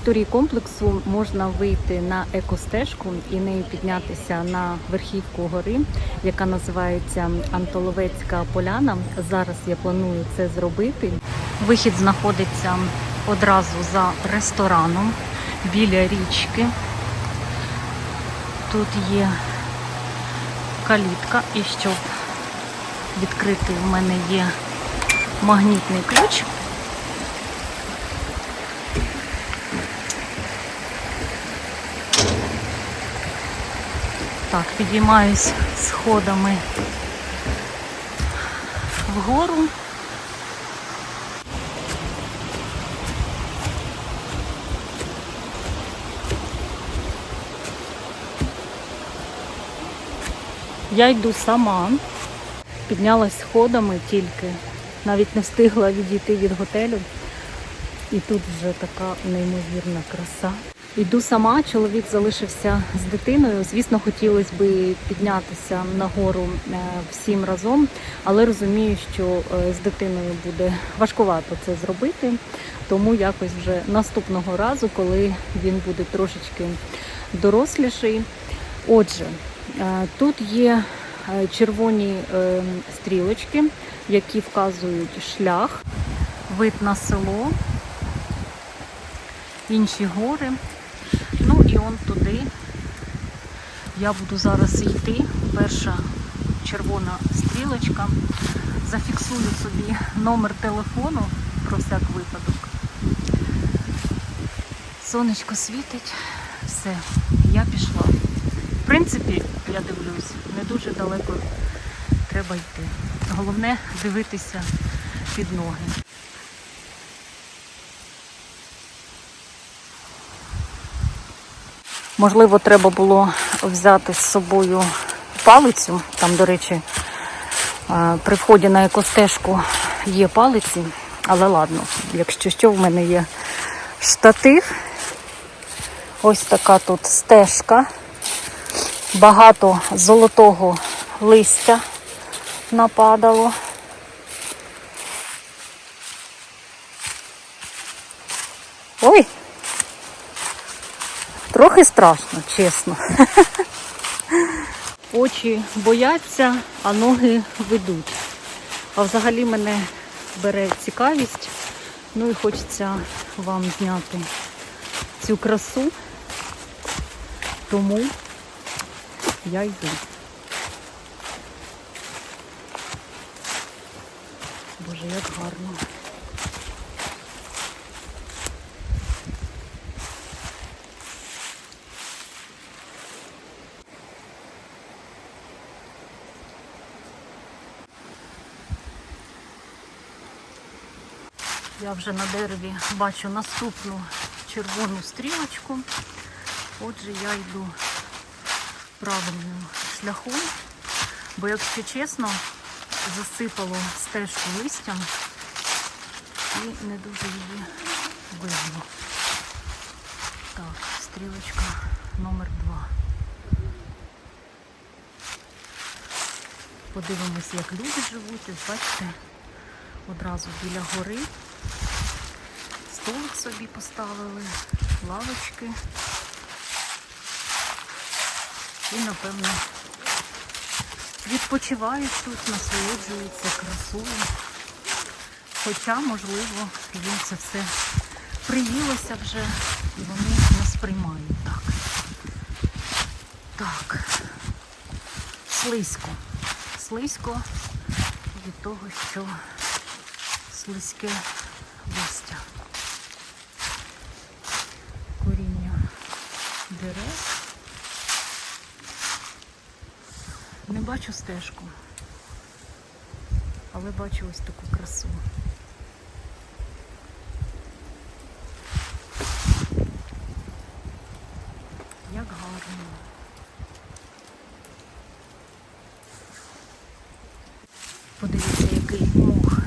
території комплексу можна вийти на екостежку і нею піднятися на верхівку гори, яка називається Антоловецька поляна. Зараз я планую це зробити. Вихід знаходиться одразу за рестораном біля річки. Тут є калітка, і щоб відкрити, в мене є магнітний ключ. Так, підіймаюсь сходами вгору. Я йду сама, піднялась сходами тільки, навіть не встигла відійти від готелю. І тут вже така неймовірна краса. Йду сама, чоловік залишився з дитиною. Звісно, хотілося би піднятися нагору е, всім разом, але розумію, що е, з дитиною буде важкувато це зробити. Тому якось вже наступного разу, коли він буде трошечки доросліший. Отже, е, тут є червоні стрілочки, які вказують шлях, вид на село, інші гори. Ну і он туди. Я буду зараз йти. Перша червона стрілочка. Зафіксую собі номер телефону про всяк випадок. Сонечко світить, все, я пішла. В принципі, я дивлюсь, не дуже далеко треба йти. Головне дивитися під ноги. Можливо, треба було взяти з собою палицю. Там, до речі, е, при вході на екостежку є палиці, але ладно, якщо що, в мене є штатив. Ось така тут стежка. Багато золотого листя нападало. Ой! Трохи страшно, чесно. Очі бояться, а ноги ведуть. А взагалі мене бере цікавість. Ну і хочеться вам зняти цю красу. Тому я йду. Боже, як гарно. Я вже на дереві бачу наступну червону стрілочку. Отже, я йду правильним шляхом, бо, якщо чесно, засипало стежку листям і не дуже її видно. Так, стрілочка номер два. Подивимось, як люди живуть. Бачите, одразу біля гори. Столик собі поставили, лавочки. І, напевно, відпочивають тут, насолоджуються красою. Хоча, можливо, їм це все приїлося вже і вони не сприймають так. Так. Слизько. Слизько від того, що слизьке листя. Дерев. Не бачу стежку, але бачу ось таку красу. Як гарно. Подивіться, який мох,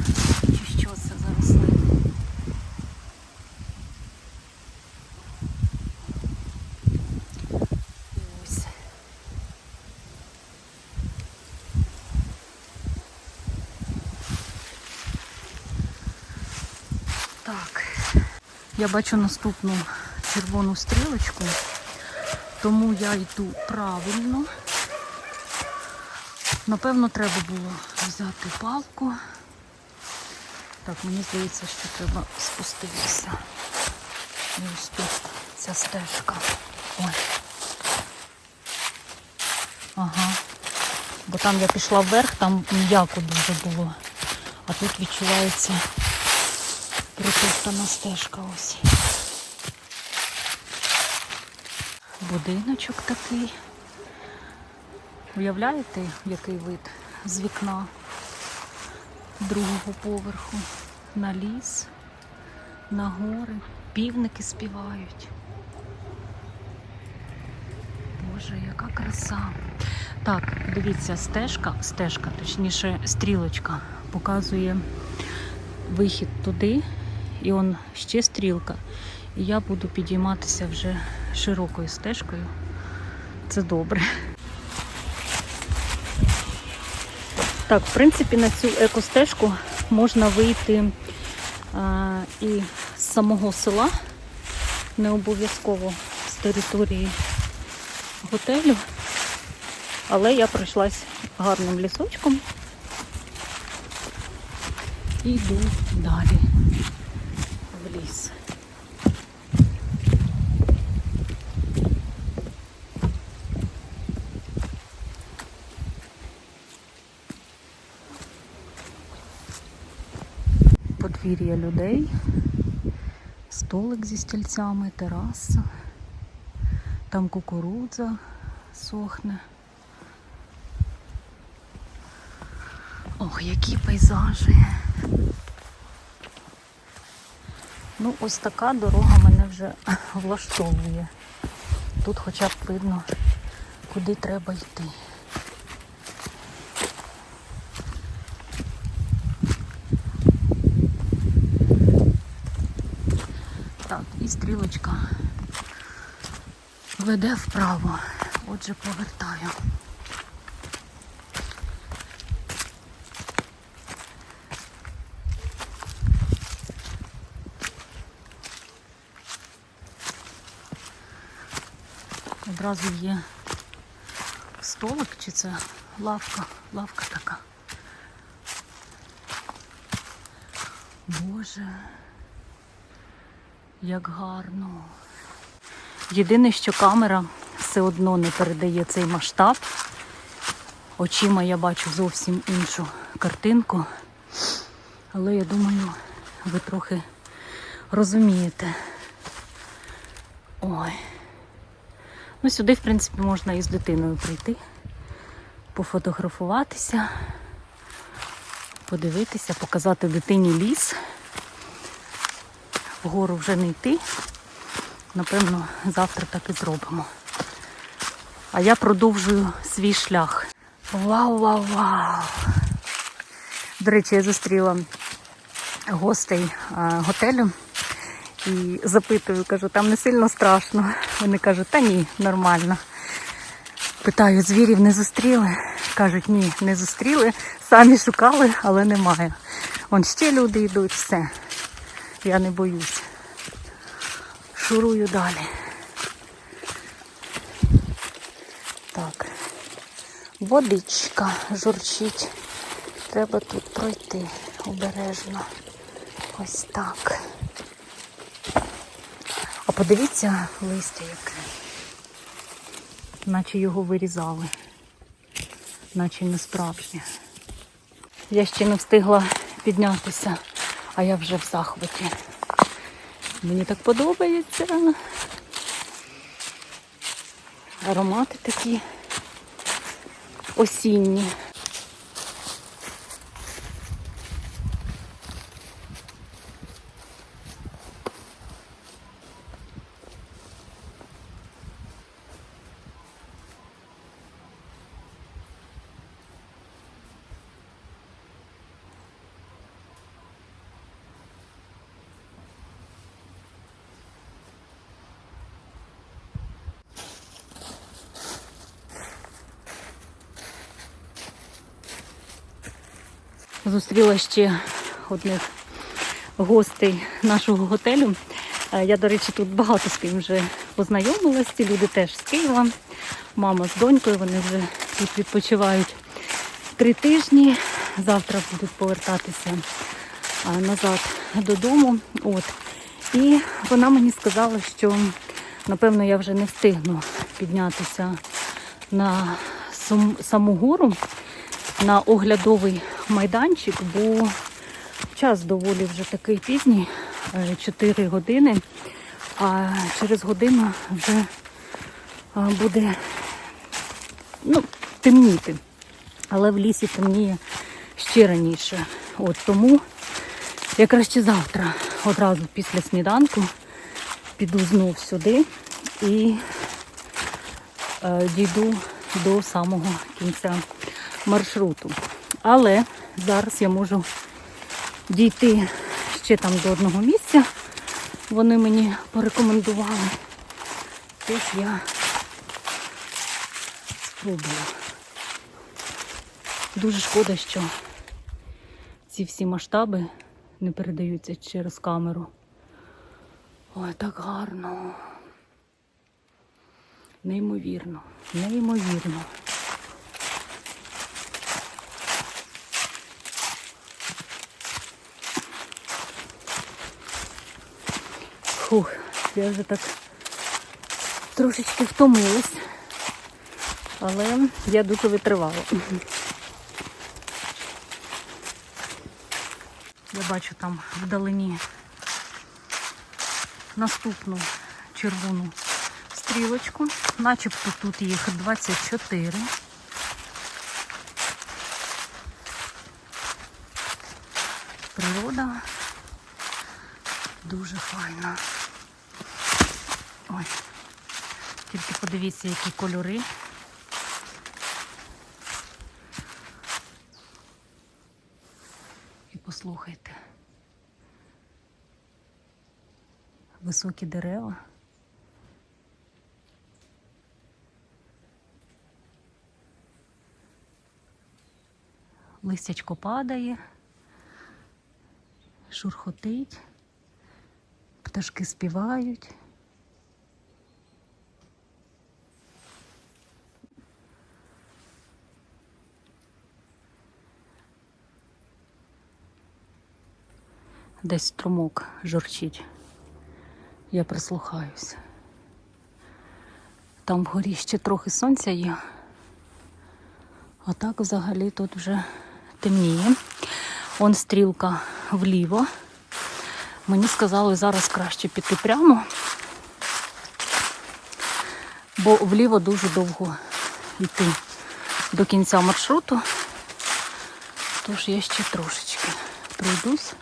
чи що це за рослина. Ось. Так. Я бачу наступну червону стрілочку, тому я йду правильно. Напевно, треба було взяти палку. Так, мені здається, що треба спуститися. І ось тут ця стежка. Ой. Ага. Бо там я пішла вверх, там м'яко дуже було. А тут відчувається притоптана стежка ось. Будиночок такий. Уявляєте, який вид з вікна другого поверху на ліс, на гори. Півники співають. Боже, яка краса. Так, дивіться, стежка, стежка, точніше, стрілочка показує вихід туди, і он ще стрілка. І я буду підійматися вже широкою стежкою. Це добре. Так, в принципі, на цю екостежку можна вийти а, і з самого села, не обов'язково з території готелю. Але я пройшлась гарним лісочком і йду далі в ліс. Подвір'я людей, столик зі стільцями, тераса, там кукурудза сохне. Ох, які пейзажі. Ну, ось така дорога мене вже влаштовує. Тут хоча б видно, куди треба йти. Так, і стрілочка веде вправо. Отже, повертаю. Одразу є столик, чи це лавка, лавка така. Боже, як гарно. Єдине, що камера все одно не передає цей масштаб. Очима я бачу зовсім іншу картинку. Але я думаю, ви трохи розумієте. Ой. Ну, сюди, в принципі, можна і з дитиною прийти, пофотографуватися, подивитися, показати дитині ліс. Вгору вже не йти. Напевно, завтра так і зробимо. А я продовжую свій шлях. Вау, вау, вау! До речі, я зустріла гостей готелю і запитую, кажу, там не сильно страшно. Вони кажуть, та ні, нормально. Питаю, звірів не зустріли? Кажуть, ні, не зустріли. Самі шукали, але немає. Вон ще люди йдуть, все. Я не боюсь. Шурую далі. Так. Водичка журчить. Треба тут пройти обережно. Ось так. А подивіться листя яке. Наче його вирізали. Наче не справжнє. Я ще не встигла піднятися, а я вже в захваті. Мені так подобається. Аромати такі осінні. Зустріла ще одних гостей нашого готелю. Е, Я, до речі, тут багато з ким вже познайомилась. Ці люди теж з Києва. Мама з донькою, вони вже тут відпочивають три тижні. Завтра будуть повертатися назад додому. От. І вона мені сказала, що напевно я вже не встигну піднятися на саму гору, на оглядовий майданчик, бо час доволі вже такий пізній, 4 години, а через годину вже буде ну, темніти. Але в лісі темніє ще раніше. От тому я краще завтра, одразу після сніданку, піду знов сюди і е, дійду до самого кінця маршруту. Але зараз я можу дійти ще там до одного місця. Вони мені порекомендували. Тож я спробую. Дуже шкода, що ці всі масштаби не передаються через камеру. Ой, так гарно. Неймовірно, неймовірно. Фух, я вже так трошечки втомилась, але я дуже витривала. Я бачу там вдалині наступну червону стрілочку. Начебто тут їх 24. Природа дуже файна. Ой, тільки подивіться, які кольори. І послухайте. Високі дерева. Листячко падає, шурхотить, пташки співають. Десь струмок журчить. Я прислухаюся. Там вгорі ще трохи сонця є. А так взагалі тут вже темніє. Он стрілка вліво. Мені сказали зараз краще піти прямо, бо вліво дуже довго йти до кінця маршруту. Тож я ще трошечки пройдусь.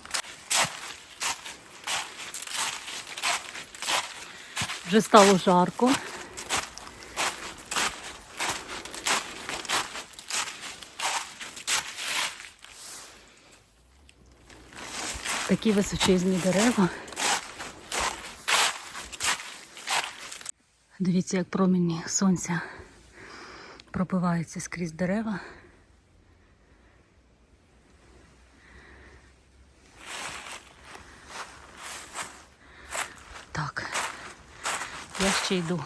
Вже стало жарко. Такі височезні дерева. Дивіться, як промені сонця пробиваються скрізь дерева. Так, я ще йду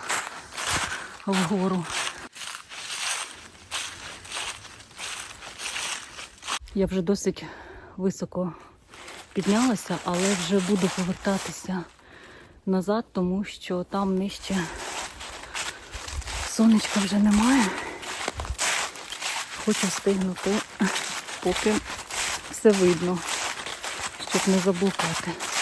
вгору. Я вже досить високо піднялася, але вже буду повертатися назад, тому що там нижче сонечка вже немає. Хочу встигнути, поки все видно, щоб не заблукати.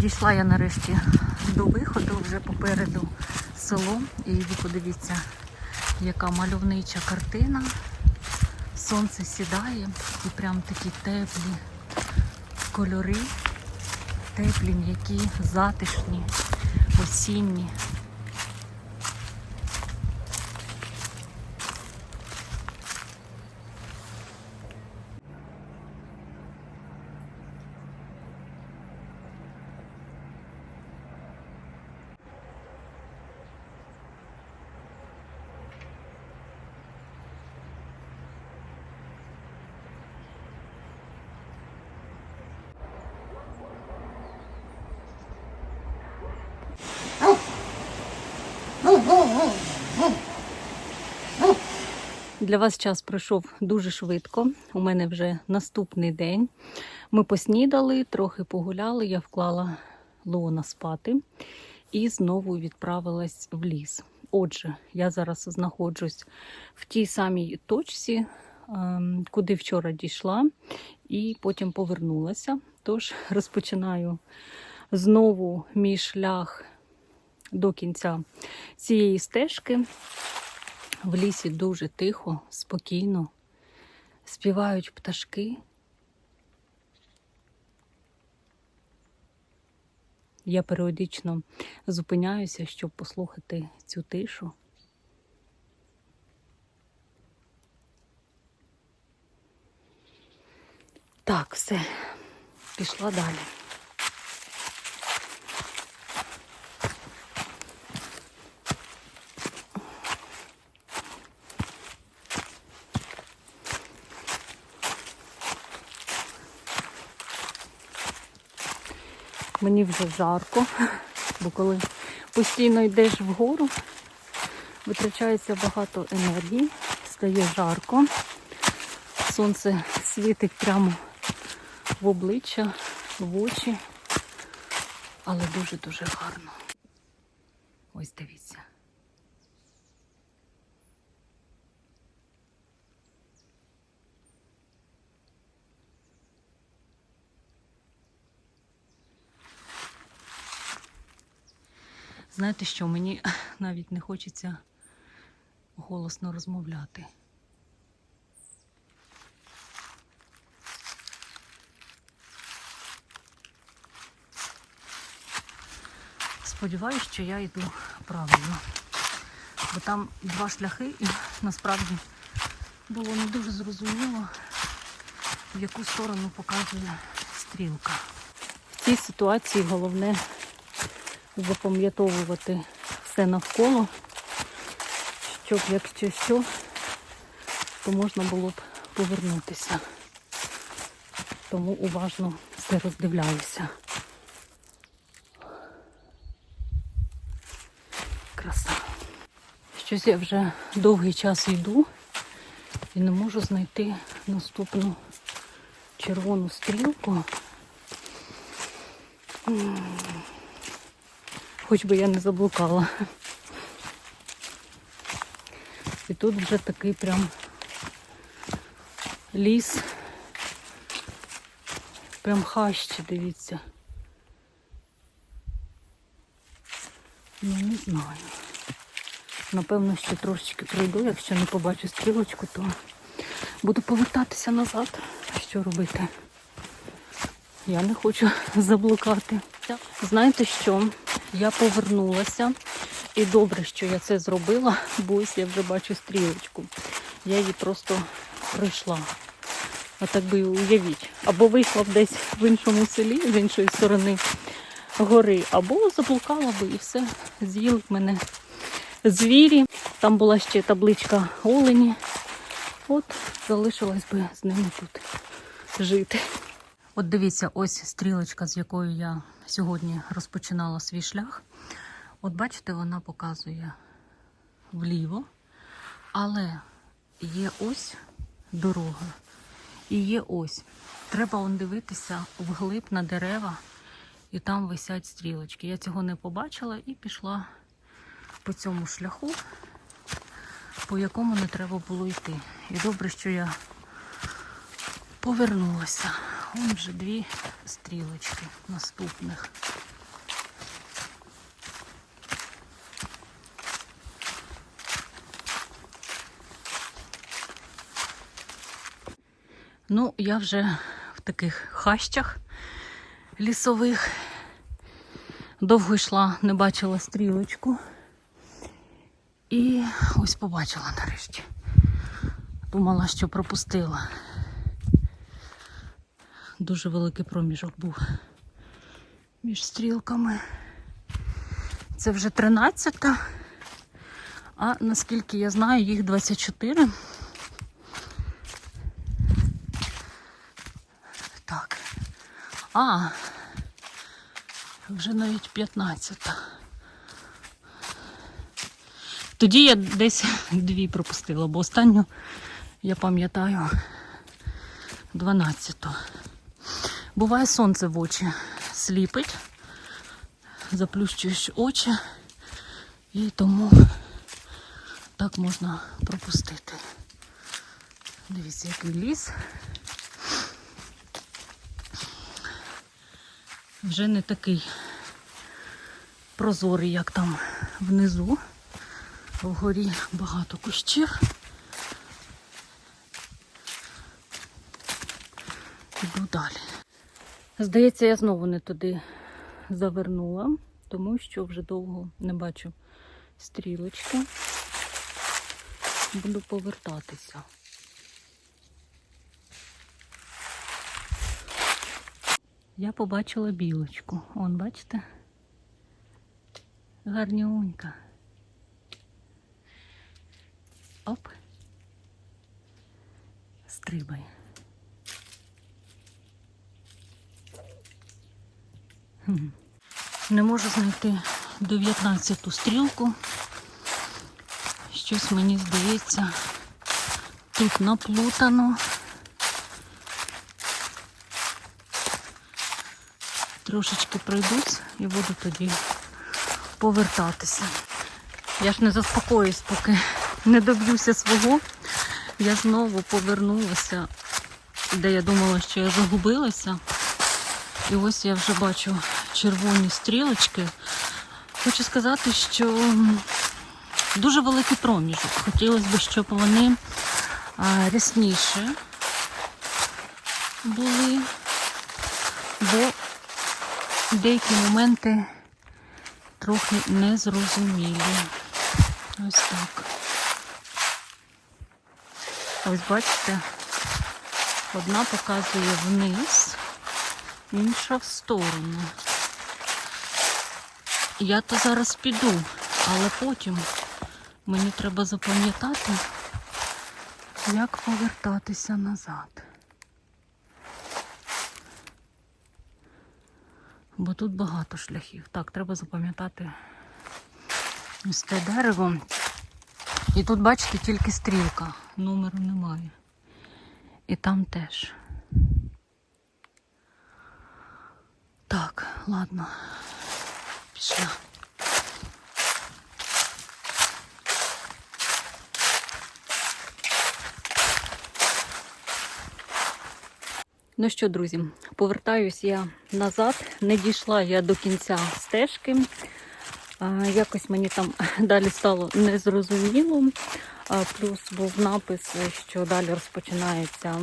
Дійшла я нарешті до виходу, вже попереду село. І ви подивіться, яка мальовнича картина. Сонце сідає і прям такі теплі кольори, теплі, м'які, затишні, осінні. Для вас час пройшов дуже швидко. У мене вже наступний день. Ми поснідали, трохи погуляли, я вклала Леона спати і знову відправилась в ліс. Отже, я зараз знаходжусь в тій самій точці, ем, куди вчора дійшла, і потім повернулася. Тож розпочинаю знову мій шлях до кінця цієї стежки. В лісі дуже тихо, спокійно. Співають пташки. Я періодично зупиняюся, щоб послухати цю тишу. Так, все, пішла далі. Мені вже жарко, бо коли постійно йдеш вгору, витрачається багато енергії, стає жарко. Сонце світить прямо в обличчя, в очі, але дуже-дуже гарно. Ось дивіться. Знаєте що, мені навіть не хочеться голосно розмовляти. Сподіваюсь, що я йду правильно. Бо там два шляхи, і насправді було не дуже зрозуміло, в яку сторону показує стрілка. В цій ситуації головне запам'ятовувати все навколо, щоб якщо що, то можна було б повернутися. Тому уважно все роздивляюся. Краса. Щось я вже довгий час йду і не можу знайти наступну червону стрілку. Хоч би я не заблукала. І тут вже такий прям ліс. Прям хащі, дивіться. Ну, не знаю. Напевно, ще трошечки пройду, якщо не побачу стрілочку, то буду повертатися назад. Що робити? Я не хочу заблукати. Знаєте що? Я повернулася. І добре, що я це зробила, бо ось я вже бачу стрілочку. Я її просто пройшла. А так би уявіть. Або вийшла б десь в іншому селі, з іншої сторони гори, або заблукала би і все, з'їли мене звірі. Там була ще табличка Олені. От залишилась би з ними тут жити. От дивіться, ось стрілочка, з якою я сьогодні розпочинала свій шлях. От бачите, вона показує вліво, але є ось дорога і є ось. Треба он дивитися вглиб на дерева, і там висять стрілочки. Я цього не побачила і пішла по цьому шляху, по якому не треба було йти. І добре, що я повернулася. Вон вже дві стрілочки наступних. Ну, я вже в таких хащах лісових. Довго йшла, не бачила стрілочку. І ось побачила нарешті. Думала, що пропустила. Дуже великий проміжок був між стрілками. Це вже 13-та, а наскільки я знаю, їх 24. Так. А, вже навіть 15. Тоді я десь дві пропустила, бо останню, я пам'ятаю, 12. Буває сонце в очі сліпить, заплющуєш очі, і тому так можна пропустити. Дивіться, який ліс. Вже не такий прозорий, як там внизу. Вгорі багато кущів. Іду далі. Здається, я знову не туди завернула, тому що вже довго не бачу стрілочки. Буду повертатися. Я побачила білочку. Он, бачите? Гарнюнька. Оп. Стрибай. Не можу знайти 19-ту стрілку. Щось мені здається, тут наплутано. Трошечки пройдусь і буду тоді повертатися. Я ж не заспокоюсь, поки не доб'юся свого. Я знову повернулася, де я думала, що я загубилася. І ось я вже бачу червоні стрілочки. Хочу сказати, що дуже великий проміжок. Хотілося б, щоб вони рясніше були, бо деякі моменти трохи незрозумілі. Ось так. Ось бачите, одна показує вниз, інша в сторону. Я то зараз піду, але потім мені треба запам'ятати, як повертатися назад. Бо тут багато шляхів. Так, треба запам'ятати ось те дерево. І тут, бачите, тільки стрілка, номеру немає. І там теж. Так, ладно, пішла. Ну що, друзі, повертаюсь я назад. Не дійшла я до кінця стежки. Якось мені там далі стало незрозуміло. Плюс був напис, що далі розпочинається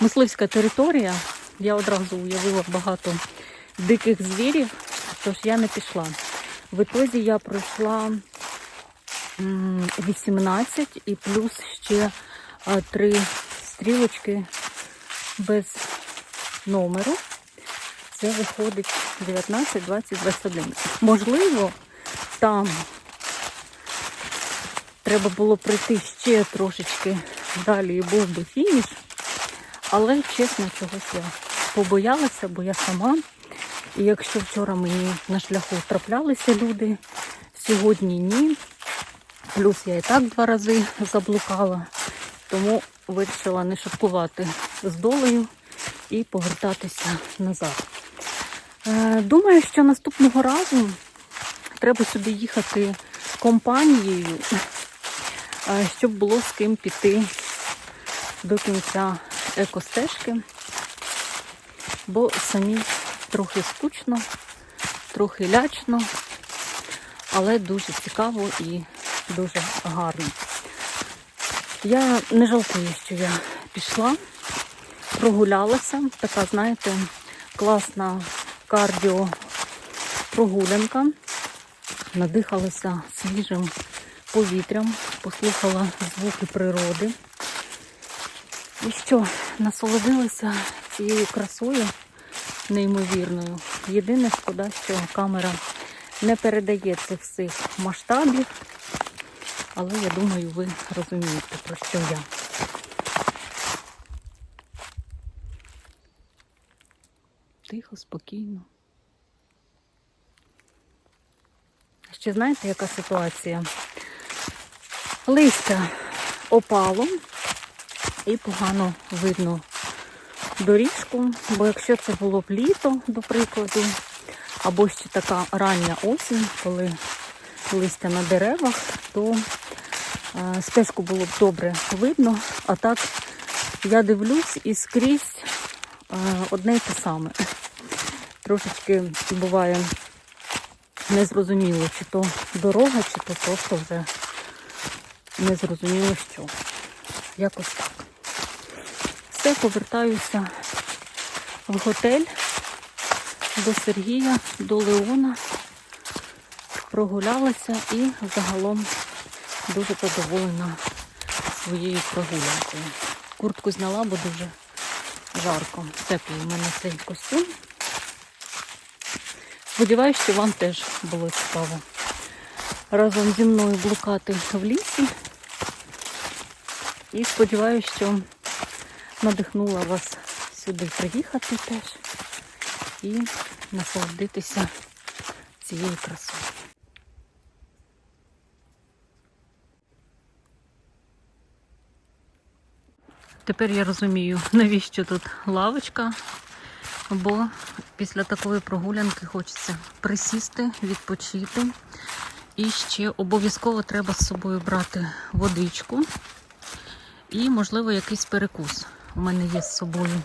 мисливська територія. Я одразу уявила багато диких звірів, тож я не пішла. В ітозі я пройшла 18 і плюс ще три стрілочки без номеру. Це виходить 19, 20, 21. Можливо, там треба було прийти ще трошечки далі і був би фініш. Але, чесно, чогось я побоялася, бо я сама. І якщо вчора мені на шляху траплялися люди, сьогодні ні. Плюс я і так два рази заблукала, тому вирішила не шуткувати з долею і повертатися назад. Е, Думаю, що наступного разу треба сюди їхати компанією, е, щоб було з ким піти до кінця екостежки, бо самі трохи скучно, трохи лячно, але дуже цікаво і дуже гарно. Я не жалкую, що я пішла, прогулялася. Така, знаєте, класна кардіо прогулянка. Надихалася свіжим повітрям, послухала звуки природи. І що, насолодилася цією красою неймовірною. Єдине шкода, що камера не передає цих всіх масштабів, але я думаю, ви розумієте, про що я. Тихо, спокійно. Ще знаєте, яка ситуація? Листя опало і погано видно доріжку, бо якщо це було б літо, до прикладу, або ще така рання осінь, коли листя на деревах, то е, стежку було б добре видно. А так я дивлюсь і скрізь е, одне й те саме. Трошечки буває незрозуміло, чи то дорога, чи то просто вже незрозуміло що. Якось так. Все, повертаюся в готель до Сергія, до Леона. Прогулялася і загалом дуже задоволена своєю прогулянкою. Куртку зняла, бо дуже жарко. Теплий у мене цей костюм. Сподіваюсь, що вам теж було цікаво разом зі мною блукати в лісі. І сподіваюся, що надихнула вас сюди приїхати теж і насолодитися цією красою. Тепер я розумію, навіщо тут лавочка, бо після такої прогулянки хочеться присісти, відпочити. І ще обов'язково треба з собою брати водичку і, можливо, якийсь перекус. У мене є з собою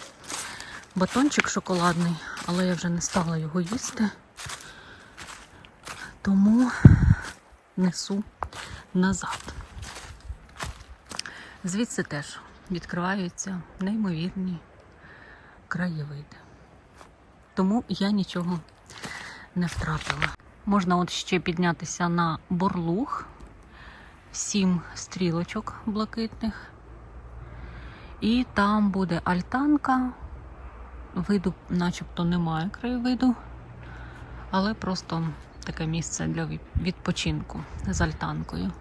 батончик шоколадний, але я вже не стала його їсти. Тому несу назад. Звідси теж відкриваються неймовірні краєвиди. Тому я нічого не втратила. Можна от ще піднятися на борлуг, сім стрілочок блакитних. І там буде альтанка. Виду начебто немає краєвиду, але просто таке місце для відпочинку з альтанкою.